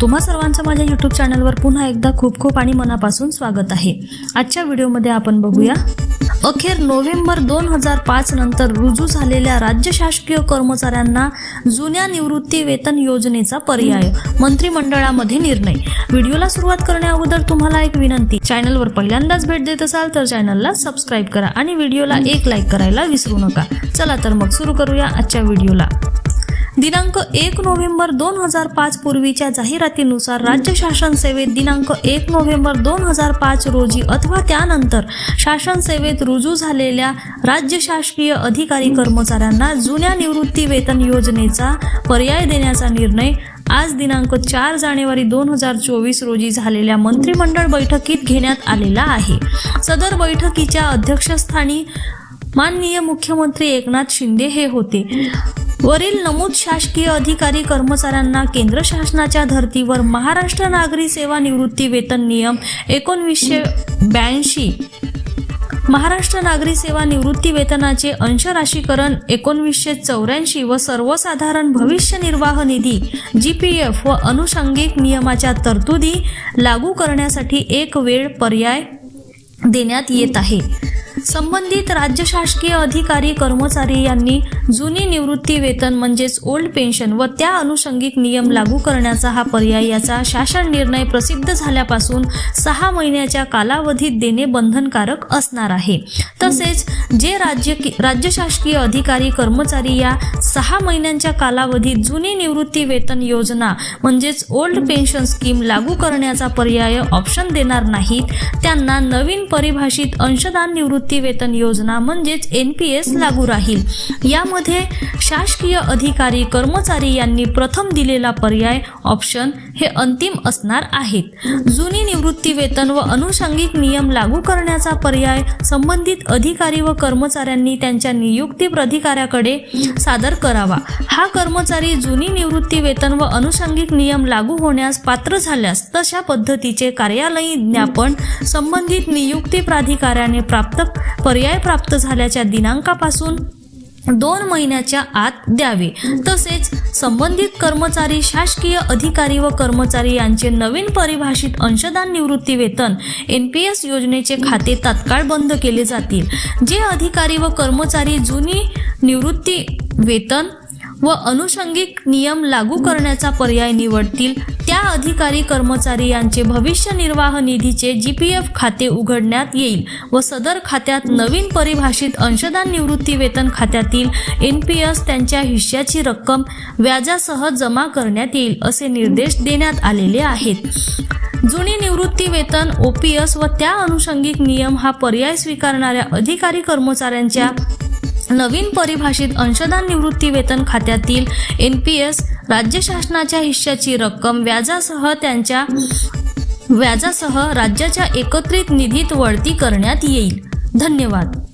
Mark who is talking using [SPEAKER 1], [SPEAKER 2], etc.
[SPEAKER 1] तुम्हा सर्वांचं माझ्या यूट्यूब चॅनलवर पुन्हा एकदा खूप खूप आणि मनापासून स्वागत आहे. आजच्या व्हिडिओमध्ये आपण बघूया अखेर नोव्हेंबर दोन हजार पाच नंतर रुजू झालेल्या राज्य शासकीय कर्मचाऱ्यांना जुन्या निवृत्ती वेतन योजनेचा पर्याय मंत्रिमंडळामध्ये निर्णय. व्हिडिओला सुरुवात करण्याअगोदर तुम्हाला एक विनंती चॅनलवर पहिल्यांदाच भेट देत असाल तर चॅनलला सबस्क्राईब करा आणि व्हिडिओला एक लाईक करायला विसरू नका. चला तर मग सुरू करूया आजच्या व्हिडिओला. दिनांक एक नोव्हेंबर दोन हजार पाच पूर्वीच्या जाहिरातीनुसार राज्य शासन सेवेत दिनांक एक नोव्हेंबर दोन हजार पाच रोजी अथवा त्यानंतर शासन सेवेत रुजू झालेल्या राज्य शासकीय अधिकारी कर्मचाऱ्यांना जुन्या निवृत्ती वेतन योजनेचा पर्याय देण्याचा निर्णय आज दिनांक चार जानेवारी दोन हजार चोवीस रोजी झालेल्या मंत्रिमंडळ बैठकीत घेण्यात आलेला आहे. सदर बैठकीच्या अध्यक्षस्थानी माननीय मुख्यमंत्री एकनाथ शिंदे हे होते. वरील नमूद शासकीय अधिकारी कर्मचाऱ्यांना केंद्र शासनाच्या धर्तीवर महाराष्ट्र नागरी सेवा निवृत्ती वेतन नियम एकोणवीसशे ब्याऐंशी. महाराष्ट्र नागरी सेवा निवृत्ती वेतनाचे अंशराशीकरण एकोणवीसशे चौऱ्याऐंशी व सर्वसाधारण भविष्य निर्वाह निधी जी पी एफ व अनुषंगिक नियमाच्या तरतुदी लागू करण्यासाठी एक वेळ पर्याय देण्यात येत आहे. संबंधित राज्य शासकीय अधिकारी कर्मचारी यांनी जुनी निवृत्ती वेतन म्हणजेच ओल्ड पेन्शन व त्या अनुषंगिक नियम लागू करण्याचा हा पर्याय याचा शासन निर्णय प्रसिद्ध झाल्यापासून सहा महिन्याच्या कालावधीत देणे बंधनकारक असणार आहे. तसेच जे राज्य राज्य शासकीय अधिकारी कर्मचारी या सहा महिन्यांच्या कालावधीत जुनी निवृत्ती वेतन योजना म्हणजेच ओल्ड पेन्शन स्कीम लागू करण्याचा पर्याय ऑप्शन देणार नाहीत त्यांना नवीन परिभाषित अंशदान निवृत्ती वेतन योजना म्हणजेच एन पी एस लागू राहील. यामध्ये शासकीय अधिकारी कर्मचारी यांनी प्रथम दिलेला पर्याय ऑप्शन हे अंतिम असणार आहेत. जुनी निवृत्तीवेतन व अनुषंगिक नियम लागू करण्याचा पर्याय संबंधित अधिकारी व कर्मचाऱ्यांनी त्यांच्या नियुक्ती प्राधिकाऱ्याकडे सादर करावा. हा कर्मचारी जुनी निवृत्ती वेतन व अनुषंगिक नियम लागू होण्यास पात्र झाल्यास तशा पद्धतीचे कार्यालयीन ज्ञापन संबंधित नियुक्ती प्राधिकाऱ्याने प्राप्त पर्याय प्राप्त झाल्याच्या दिनांकापासून दोन महिन्याच्या आत द्यावे. तसेच संबंधित कर्मचारी शासकीय अधिकारी व कर्मचारी यांचे नवीन परिभाषित अंशदान निवृत्ती वेतन एन पी एस योजनेचे खाते तात्काळ बंद केले जातील. जे अधिकारी व कर्मचारी जुनी निवृत्ती वेतन व अनुषंगिक नियम लागू करण्याचा पर्याय निवडतील. त्या अधिकारी कर्मचारी यांचे भविष्य निर्वाह निधीचे जी पी एफ खाते उघडण्यात येईल व सदर खात्यात नवीन परिभाषित अंशदान निवृत्ती वेतन खात्यातील एन पी एस त्यांच्या हिश्श्याची रक्कम व्याजासह जमा करण्यात येईल असे निर्देश देण्यात आलेले आहेत. जुनी निवृत्ती वेतन ओपीएस व त्या अनुषंगिक नियम हा पर्याय स्वीकारणाऱ्या अधिकारी कर्मचाऱ्यांच्या नवीन परिभाषित अंशदान निवृत्ती वेतन खात्यातील एन पी एस राज्य शासनाच्या हिश्श्याची रक्कम व्याजासह त्यांच्या व्याजासह राज्याच्या एकत्रित निधीत वळती करण्यात येईल. धन्यवाद.